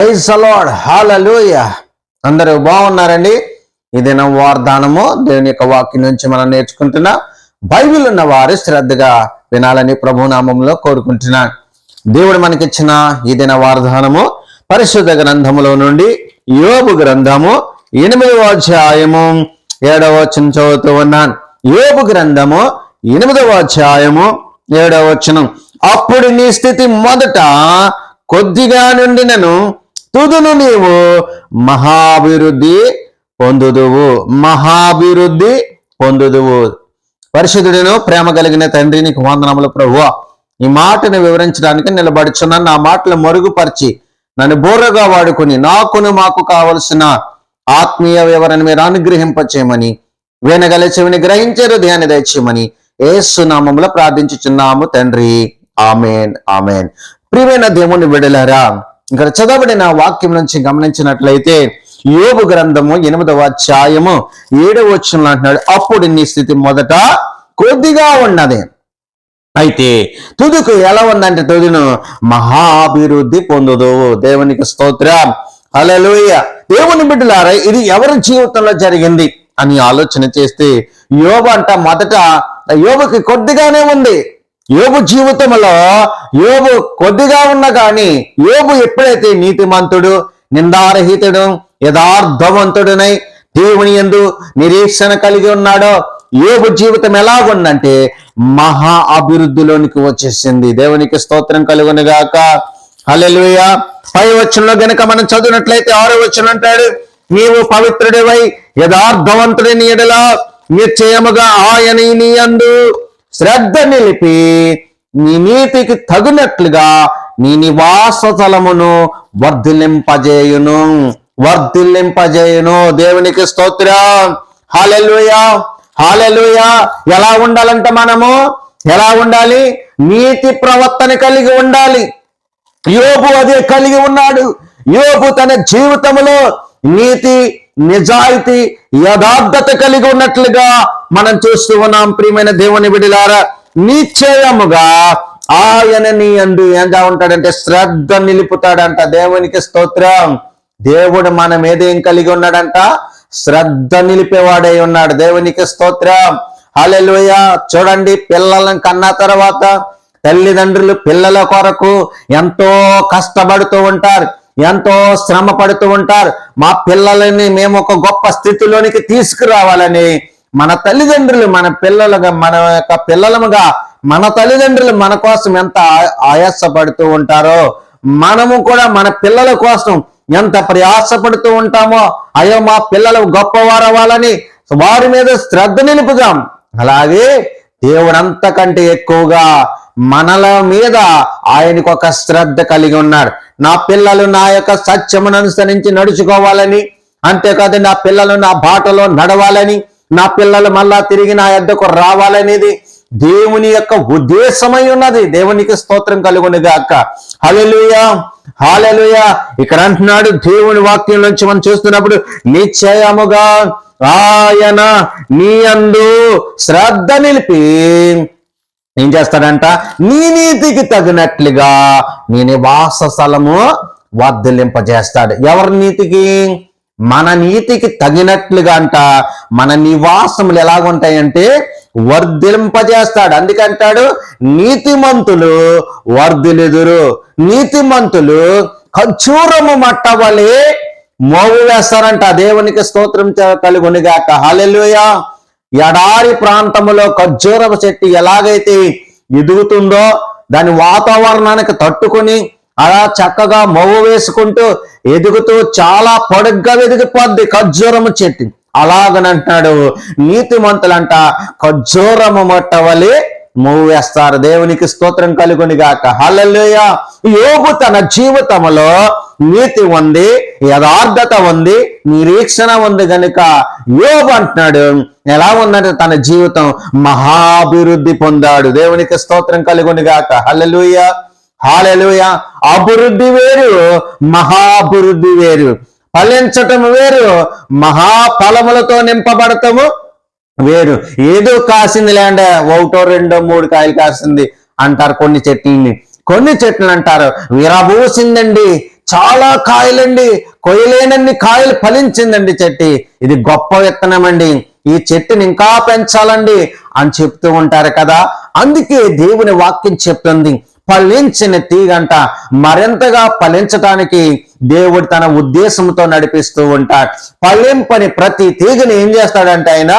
Praise అలాడ్ హాలూయ అందరూ బాగున్నారండి? ఈ దినం వార్దానము దేవుని యొక్క వాక్యం నుంచి మనం నేర్చుకుంటున్నా. బైబిల్ ఉన్న వారు శ్రద్ధగా వినాలని ప్రభునామంలో కోరుకుంటున్నాను. దేవుడు మనకిచ్చిన ఈ దిన వార్దానము పరిశుద్ధ గ్రంథములో నుండి యోబు గ్రంథము ఎనిమిదవ అధ్యాయము ఏడవ వచనం చదువుతూ ఉన్నాను. యోబు గ్రంథము ఎనిమిదవ అధ్యాయము ఏడవ వచనం. అప్పుడు నీ స్థితి మొదట కొద్దిగా నుండి నేను తుదును నీవు. మహాభివృద్ధి పొందుదువు. మహాభివృద్ధి పొందుదువు. పరిశుద్ధుడును ప్రేమ కలిగిన తండ్రి నీకు వందనములు ప్రభు ఈ మాటను వివరించడానికి నిలబడుచున్నాను నా మాటలు మరుగుపరిచి నన్ను బోర్రగా వాడుకొని నాకును మాకు కావలసిన ఆత్మీయ వివరణ మీరు అనుగ్రహింపచేయమని వినగల చెవిని గ్రహించే హృదయాన్ని దయచేయమని ఏసునామంలో ప్రార్థించుచున్నాము తండ్రి. ఆమెన్. ఆమెన్. ప్రియమైన దేవుని విడలరా ఇక్కడ చదవబడిన వాక్యం నుంచి గమనించినట్లయితే యోగు గ్రంథము ఎనిమిదవ అధ్యాయము ఏడవ వచ్చిన అంటున్నాడు అప్పుడు నీ స్థితి మొదట కొద్దిగా ఉన్నది. అయితే తుదుకు ఎలా ఉందంటే తుదును మహాభివృద్ధి పొందుదు. దేవునికి స్తోత్రం. అలలోయ దేవుని బిడ్డలారా ఇది ఎవరి జీవితంలో జరిగింది? అని ఆలోచన చేస్తే యోగ అంట మొదట యోగకి కొద్దిగానే ఉంది. యోబు జీవితంలో యోబు కొద్దిగా ఉన్నా కానీ యోబు ఎప్పుడైతే నీతిమంతుడు నిందారహితుడు యథార్థవంతుడునై దేవుని ఎందు నిరీక్షణ కలిగి ఉన్నాడో యోగు జీవితం ఎలాగుందంటే మహా అభివృద్ధిలోనికి వచ్చేసింది. దేవునికి స్తోత్రం కలుగునుగాక హల్లెలూయా. పై వచనంలో గనక మనం చదివినట్లయితే ఆరో వచనం అంటాడు నీవు పవిత్రుడివై యథార్థవంతుడిని ఎడల నిశ్చయముగా ఆయన నీ అందు శ్రద్ధ నిలిపి నీ నీతికి తగినట్లుగా నీ నివాస స్థలమును వర్ధిల్లింపజేయును. వర్ధిలింపజేయును దేవునికి స్తోత్రం. హాలెలుయా హాలెలుయా ఎలా ఉండాలంట మనము? ఎలా ఉండాలి? నీతి ప్రవర్తన కలిగి ఉండాలి. యోబు అదే కలిగి ఉన్నాడు. యోబు తన జీవితంలో నీతి నిజాయితీ యథార్థత కలిగి ఉన్నట్లుగా మనం చూస్తూ ఉన్నాం. ప్రియమైన దేవుని విడిలారా నిశ్చయముగా ఆయన నీ అందు ఏంగా ఉంటాడంటే శ్రద్ధ నిలుపుతాడంట. దేవునికి స్తోత్రం. దేవుడు మన మీద ఏం కలిగి ఉన్నాడంట? శ్రద్ధ నిలిపేవాడై ఉన్నాడు. దేవునికి స్తోత్రం. హల్లెలూయ. చూడండి పిల్లలను కన్నా తర్వాత తల్లిదండ్రులు పిల్లల కొరకు ఎంతో కష్టపడుతూ ఉంటారు. ఎంతో శ్రమ పడుతూ ఉంటారు. మా పిల్లలని మేము ఒక గొప్ప స్థితిలోనికి తీసుకురావాలని మన తల్లిదండ్రులు మన పిల్లలుగా మన యొక్క పిల్లలముగా మన తల్లిదండ్రులు మన కోసం ఎంత ఆయాసపడుతూ ఉంటారో మనము కూడా మన పిల్లల కోసం ఎంత ప్రయాసపడుతూ ఉంటామో అయ్యో మా పిల్లలు గొప్పవారు అవ్వాలని వారి మీద శ్రద్ధ నిలుపుదాం. అలాగే దేవుడు అంతకంటే ఎక్కువగా మనల మీద ఆయనకు ఒక శ్రద్ధ కలిగి ఉన్నాడు నా పిల్లలు నా యొక్క సత్యమును అనుసరించి నడుచుకోవాలని అంతేకాదు నా పిల్లలు నా బాటలో నడవాలని నా పిల్లలు మళ్ళా తిరిగి నా యొద్దకు రావాలనేది దేవుని యొక్క ఉద్దేశమై ఉన్నది. దేవునికి స్తోత్రం కలుగుని అక్క హల్లెలూయా హాలెలుయా. ఇక్కడ అంటున్నాడు దేవుని వాక్యం నుంచి మనం చూస్తున్నప్పుడు నిశ్చయముగా ఆయన నీ అందు శ్రద్ధ నిలిపి ఏం చేస్తాడంట? నీ నీతికి తగినట్లుగా నీ నివాస స్థలము వర్ధలింపజేస్తాడు ఎవరి నీతికి? మన నీతికి తగినట్లుగా అంట. మన నివాసములు ఎలాగుంటాయంటే వర్ధిలింపజేస్తాడు. అందుకంటాడు నీతిమంతులు వర్ధిలెదురు. నీతిమంతులు ఖర్చూరము మట్టవలే మోగు వేస్తారంట. దేవునికి స్తోత్రం కలుగునిగాక. హాలెలుయా ఎడారి ప్రాంతంలో ఖర్జూరపు చెట్టు ఎలాగైతే ఎదుగుతుందో దాని వాతావరణానికి తట్టుకొని అలా చక్కగా మొవ్వు వేసుకుంటూ ఎదుగుతూ చాలా పొడుగ్గా ఎదిగిపోద్ది ఖర్జూరము చెట్టు. అలాగనంటున్నాడు నీతిమంతులంట ఖర్జూరము మొట్టవలి మూవ్ వేస్తారు. దేవునికి స్తోత్రం కలుగునిగాక. గాక యోగు తన జీవితంలో నీతి ఉంది యథార్థత ఉంది నిరీక్షణ ఉంది గనుక యోగు అంటున్నాడు ఎలా ఉందంటే తన జీవితం మహాభివృద్ధి పొందాడు. దేవునికి స్తోత్రం కలుగుని గాక. Hallelujah hallelujah. అభివృద్ధి వేరు మహాభివృద్ధి వేరు. ఫలించటం వేరు మహాఫలములతో నింపబడటము వేరు. ఏదో కాసింది లేండే ఒకటో రెండో మూడు కాయలు కాసింది అంటారు కొన్ని చెట్లని. కొన్ని చెట్లు అంటారు విరబూసిందండి. చాలా కాయలండి. కొయ్యలేనన్ని కాయలు ఫలించిందండి చెట్టి. ఇది గొప్ప విత్తనం అండి. ఈ చెట్టుని ఇంకా పెంచాలండి అని చెప్తూ ఉంటారు కదా. అందుకే దేవుని వాక్యం చెప్తుంది. ఫలించిన తీగంట మరింతగా ఫలించటానికి దేవుడు తన ఉద్దేశంతో నడిపిస్తూ ఉంటాడు. ఫలింపని ప్రతి తీగని ఏం చేస్తాడంటే ఆయన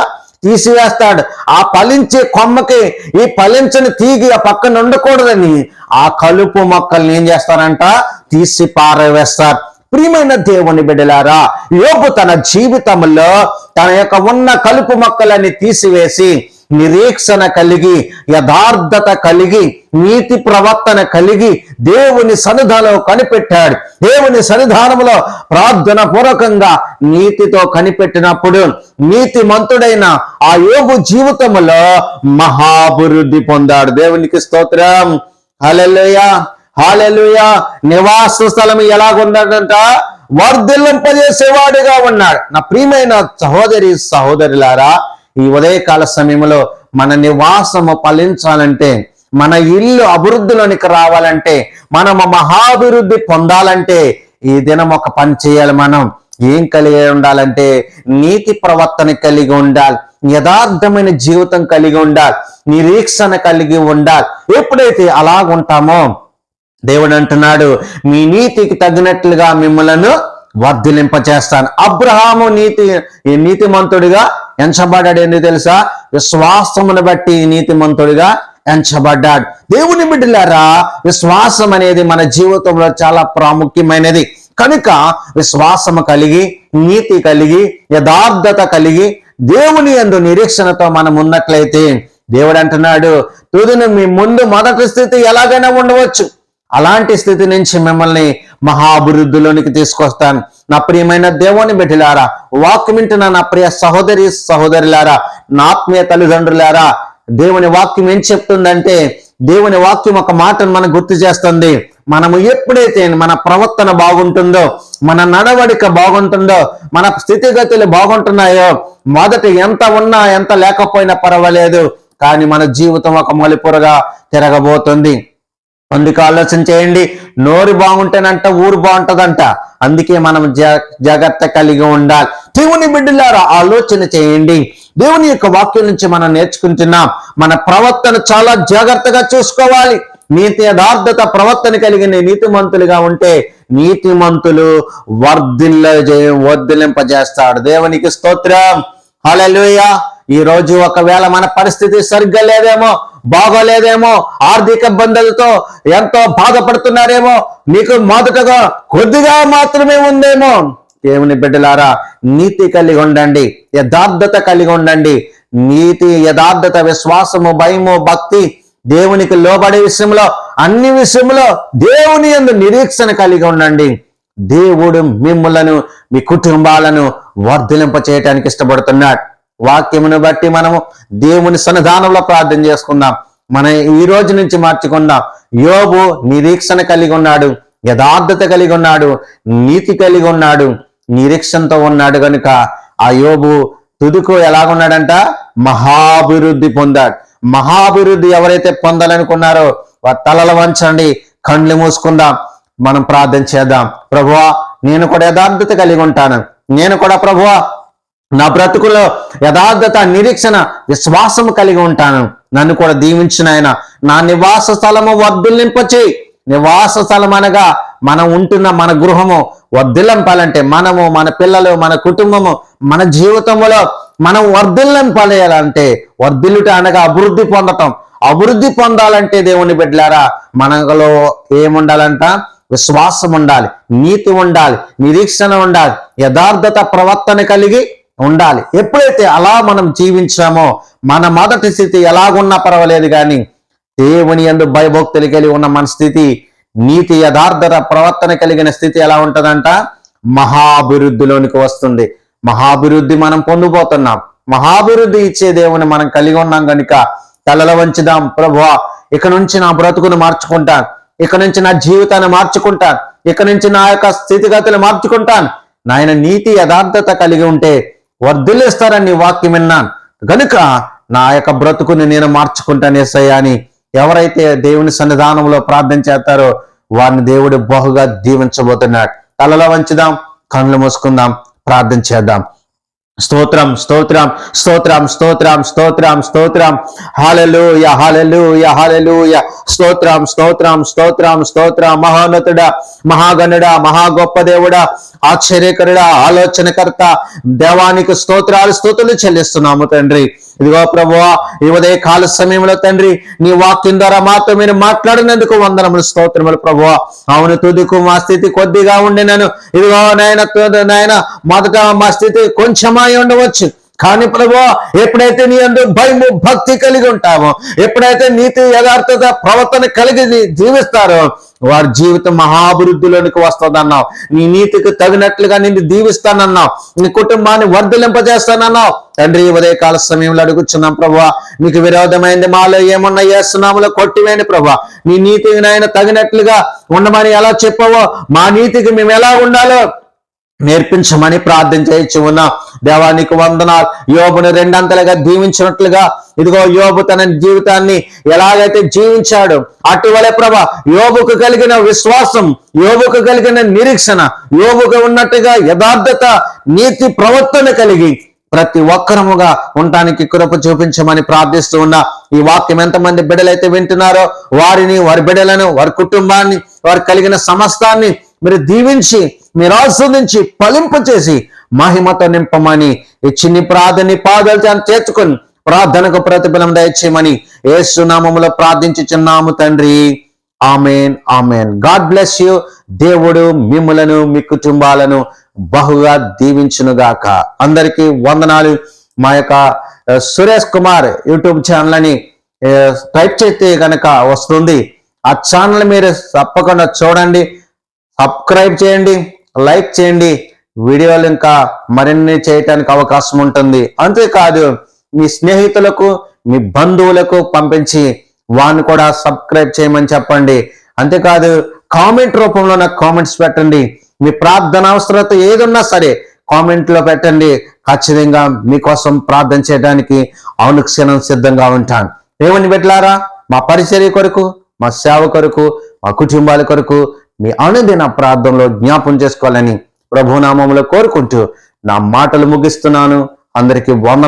తీసివేస్తాడు. ఆ ఫలించే కొమ్మకి ఈ ఫలించని తీగి ఆ పక్కన ఉండకూడదని ఆ కలుపు మొక్కల్ని ఏం చేస్తారంట? తీసి పారవేస్తారు. ప్రియమైన దేవుని బిడలారా యోబు తన జీవితంలో తన యొక్క ఉన్న కలుపు మొక్కలని తీసివేసి నిరీక్షణ కలిగి యథార్థత కలిగి నీతి ప్రవర్తన కలిగి దేవుని సన్నిధానం కనిపెట్టాడు. దేవుని సన్నిధానంలో ప్రార్థన పూర్వకంగా నీతితో కనిపెట్టినప్పుడు నీతి మంతుడైన ఆ యోగు జీవితంలో మహాభివృద్ధి పొందాడు. దేవునికి స్తోత్రం. హల్లెలూయ. హాలెలుయా నివాస స్థలం ఎలాగున్నాడంట వర్ధిల్లింపజేసేవాడుగా ఉన్నాడు. నా ప్రియమైన సహోదరి సహోదరులారా ఈ ఉదయకాల సమయంలో మన నివాసము ఫలించాలంటే మన ఇల్లు అభివృద్ధిలోనికి రావాలంటే మనము మహాభివృద్ధి పొందాలంటే ఈ దినం ఒక పని చేయాలి మనం. ఏం కలిగి ఉండాలంటే నీతి ప్రవర్తన కలిగి ఉండాలి. యథార్థమైన జీవితం కలిగి ఉండాలి. నిరీక్షణ కలిగి ఉండాలి. ఎప్పుడైతే అలాగుంటామో దేవుడు అంటున్నాడు మీ నీతికి తగినట్లుగా మిమ్మలను వర్ధిలింపచేస్తాను. అబ్రహాము నీతి ఈ నీతిమంతుడిగా ఎంచబడ్డాడు ఎందుకు తెలుసా? విశ్వాసమును బట్టి నీతిమంతుడిగా ఎంచబడ్డాడు. దేవుని బిడ్డలారా విశ్వాసం అనేది మన జీవితంలో చాలా ప్రాముఖ్యమైనది. కనుక విశ్వాసము కలిగి నీతి కలిగి యథార్థత కలిగి దేవుని యందు నిరీక్షణతో మనం ఉన్నట్లయితే దేవుడు అంటున్నాడు తుదిన మీ ముందు మొదటి స్థితి ఎలాగైనా ఉండవచ్చు. అలాంటి స్థితి నుంచి మిమ్మల్ని మహాభివృద్ధిలోనికి తీసుకొస్తాను. నా ప్రియమైన దేవుని బిడ్డలారా వాక్యం వింటున్న నా ప్రియ సహోదరి సహోదరులారా నా ఆత్మీయ తల్లిదండ్రులారా దేవుని వాక్యం ఏం చెప్తుందంటే దేవుని వాక్యం ఒక మాటను మనకు గుర్తు చేస్తుంది. మనము ఎప్పుడైతే మన ప్రవర్తన బాగుంటుందో మన నడవడిక బాగుంటుందో మన స్థితిగతులు బాగుంటున్నాయో మొదట ఎంత ఉన్నా ఎంత లేకపోయినా పర్వాలేదు కానీ మన జీవితం ఒక మలుపురగా తిరగబోతుంది. అందుకే ఆలోచన చేయండి. నోరు బాగుంటేనంట ఊరు బాగుంటదంట. అందుకే మనం జా- జాగ్రత్త కలిగి ఉండాలి. దేవుని బిడ్డలారా ఆలోచన చేయండి. దేవుని యొక్క వాక్యం నుంచి మనం నేర్చుకుంటున్నాం. మన ప్రవర్తన చాలా జాగ్రత్తగా చూసుకోవాలి. నీతి యథార్థత ప్రవర్తన కలిగిన నీతిమంతులుగా ఉంటే నీతిమంతులు వర్ధిల్ల వర్ధిలింపజేస్తాడు దేవునికి స్తోత్రం. హల్లెలూయా. ఈ రోజు ఒకవేళ మన పరిస్థితి సరిగ్గా లేదేమో బాగోలేదేమో ఆర్థిక ఇబ్బందులతో ఎంతో బాధపడుతున్నారేమో నీకు మొదటగా కొద్దిగా మాత్రమే ఉందేమో. దేవుని బిడ్డలారా నీతి కలిగి ఉండండి యథార్థత కలిగి ఉండండి. నీతి యథార్థత విశ్వాసము భయము భక్తి దేవునికి లోబడే విషయంలో అన్ని విషయంలో దేవుని యందు నిరీక్షణ కలిగి ఉండండి. దేవుడు మిమ్మలను మీ కుటుంబాలను వర్ధిలింప చేయటానికి ఇష్టపడుతున్నాడు. వాక్యమును బట్టి మనము దేవుని సన్నిధానంలో ప్రార్థన చేసుకుందాం. మన ఈ రోజు నుంచి మార్చుకుందాం. యోబు నిరీక్షణ కలిగి ఉన్నాడు యథార్థత కలిగి ఉన్నాడు నీతి కలిగి ఉన్నాడు నిరీక్షణతో ఉన్నాడు కనుక ఆ యోబు తుదుకు ఎలాగున్నాడంట? మహాభివృద్ధి పొందాడు. మహాభివృద్ధి ఎవరైతే పొందాలనుకున్నారో తలలు వంచండి కండ్లు మూసుకుందాం. మనం ప్రార్థన చేద్దాం. ప్రభువా నేను కూడా యథార్థత కలిగి ఉంటాను. నేను కూడా ప్రభువా నా బ్రతుకులో యథార్థత నిరీక్షణ విశ్వాసం కలిగి ఉంటాను. నన్ను కూడా దీవించిన ఆయన. నా నివాస స్థలము వర్ధిల్లింపచేయి. నివాస స్థలం అనగా మనం ఉంటున్న మన గృహము వర్ధిల్లింపాలంటే మనము మన పిల్లలు మన కుటుంబము మన జీవితంలో మనం వర్ధిల్లింపాలంటే వర్ధిల్లుట అనగా అభివృద్ధి పొందటం. అభివృద్ధి పొందాలంటే దేవుని బిడ్డలారా మనలో ఏముండాలంట? విశ్వాసం ఉండాలి నీతి ఉండాలి నిరీక్షణ ఉండాలి యథార్థత ప్రవర్తన కలిగి ఉండాలి. ఎప్పుడైతే అలా మనం జీవించామో మన మొదటి స్థితి ఎలాగున్నా పర్వాలేదు కానీ దేవుని ఎందు భయభక్తులు కలిగి ఉన్న మన స్థితి నీతి యథార్థత ప్రవర్తన కలిగిన స్థితి ఎలా ఉంటుందంట? మహాభివృద్ధిలోనికి వస్తుంది. మహాభివృద్ధి మనం పొందుపోతున్నాం మహాభివృద్ధి ఇచ్చే దేవుని మనం కలిగి ఉన్నాం కనుక తలలో వంచుదాం. ప్రభువా ఇక నుంచి నా బ్రతుకును మార్చుకుంటాను. ఇక నుంచి నా జీవితాన్ని మార్చుకుంటాను. ఇక నుంచి నా యొక్క స్థితిగతులు మార్చుకుంటాను. నాయన నీతి యథార్థత కలిగి ఉంటే వర్ధిల్లిస్తారని వాక్యం విన్నాను. గనుక నా యొక్క బ్రతుకుని నేను మార్చుకుంటాను ఎస్ఐ అని ఎవరైతే దేవుని సన్నిధానంలో ప్రార్థన చేస్తారో వారిని దేవుడు బహుగా దీవించబోతున్నాడు. తలలో వంచుదాం కళ్ళు మూసుకుందాం ప్రార్థన చేద్దాం. స్తోత్రం స్తోత్రం స్తోత్రం స్తోత్రం స్తోత్రం స్తోత్రం. హాలెలూయ హాలెలూయ హాలెలూయ స్తోత్రం స్తోత్రం స్తోత్రం స్తోత్రం. మహోన్నతుడా మహాగణుడా మహా గొప్ప దేవుడా. ఆశ్చర్యకరుడా ఆలోచనకర్త దేవానికి స్తోత్రాలు స్తోతులు చెల్లిస్తున్నాము తండ్రి. ఇదిగో ప్రభువా ఈ ఉదయ కాల సమయంలో తండ్రి నీ వాక్యం ద్వారా మాతో మీరు మాట్లాడినందుకు వందనములు స్తోత్రములు ప్రభువా. అవును తుదికు మా స్థితి కొద్దిగా ఉండినను. ఇదిగో నాయన నాయన మొదట మా స్థితి కొంచెమై ఉండవచ్చు. కానీ ప్రభు ఎప్పుడైతే నీ అందు భయము భక్తి కలిగి ఉంటామో ఎప్పుడైతే నీతి యథార్థత ప్రవర్తన కలిగి జీవిస్తారో వారి జీవితం మహాభివృద్ధిలోనికి వస్తుందన్నావు. నీ నీతికి తగినట్లుగా నిన్ను దీవిస్తానన్నావు. నీ కుటుంబాన్ని వర్ధలింపజేస్తానన్నావు. తండ్రి ఈ ఉదయకాల సమయంలో అడుగుచున్నాం ప్రభా నీకు విరోధమైంది మాలో ఏమన్నా చేస్తున్నాములో కొట్టివేండి ప్రభా. నీ నీతికి నాయన తగినట్లుగా ఉండమని ఎలా చెప్పవో మా నీతికి మేము ఎలా ఉండాలో నేర్పించమని ప్రార్థన చేయొచ్చు ఉన్నా దేవానికి వందనాలు. యోబును రెండంతలుగా దీవించినట్లుగా ఇదిగో యోబు తన జీవితాన్ని ఎలాగైతే జీవించాడు అటువలే ప్రభ యోబుకు కలిగిన విశ్వాసం యోబుకు కలిగిన నిరీక్షణ యోబుకు ఉన్నట్టుగా యథార్థత నీతి ప్రవర్తన కలిగి ప్రతి ఒక్కరముగా ఉండటానికి కృప చూపించమని ప్రార్థిస్తూ ఉన్నా. ఈ వాక్యం ఎంతమంది బిడ్డలైతే వింటున్నారో వారిని వారి బిడ్డలను వారి కుటుంబాన్ని వారు కలిగిన సమస్తాన్ని మీరు దీవించి మీరు ఆస్వాదించి ఫలింపు చేసి మహిమతో నింపమని ఈ చిన్ని ప్రార్థని పాదలు చేర్చుకొని ప్రార్థనకు ప్రతిఫలం దయచేయమని ఏసునామములో ప్రార్థించుచున్నాము తండ్రి. Amen amen. God bless you. దేవుడు మిమ్మలను మీ కుటుంబాలను బహుగా దీవించునుగాక. అందరికీ వందనాలు. మా యొక్క సురేష్ కుమార్ యూట్యూబ్ ఛానల్ అని టైప్ చేస్తే కనుక వస్తుంది. ఆ ఛానల్ మీరు తప్పకుండా చూడండి. సబ్స్క్రైబ్ చేయండి లైక్ చేయండి. వీడియోలు ఇంకా మరిన్ని చేయటానికి అవకాశం ఉంటుంది. అంతేకాదు మీ స్నేహితులకు మీ బంధువులకు పంపించి వాన్ని కూడా సబ్స్క్రైబ్ చేయమని చెప్పండి. అంతేకాదు కామెంట్ రూపంలో నాకు కామెంట్స్ పెట్టండి. మీ ప్రార్థన అవసరత ఏదున్నా సరే కామెంట్లో పెట్టండి. ఖచ్చితంగా మీకోసం ప్రార్థన చేయడానికి అనుక్షణం సిద్ధంగా ఉంటాను. ఏమని పెట్టారా మా పరిచర్య కొరకు మా సేవ కొరకు మా కుటుంబాల కొరకు మీ అనుదిన ప్రార్థనలో జ్ఞాపం చేసుకోవాలని ప్రభునామంలో కోరుకుంటూ నా మాటలు ముగిస్తున్నాను. అందరికీ వంద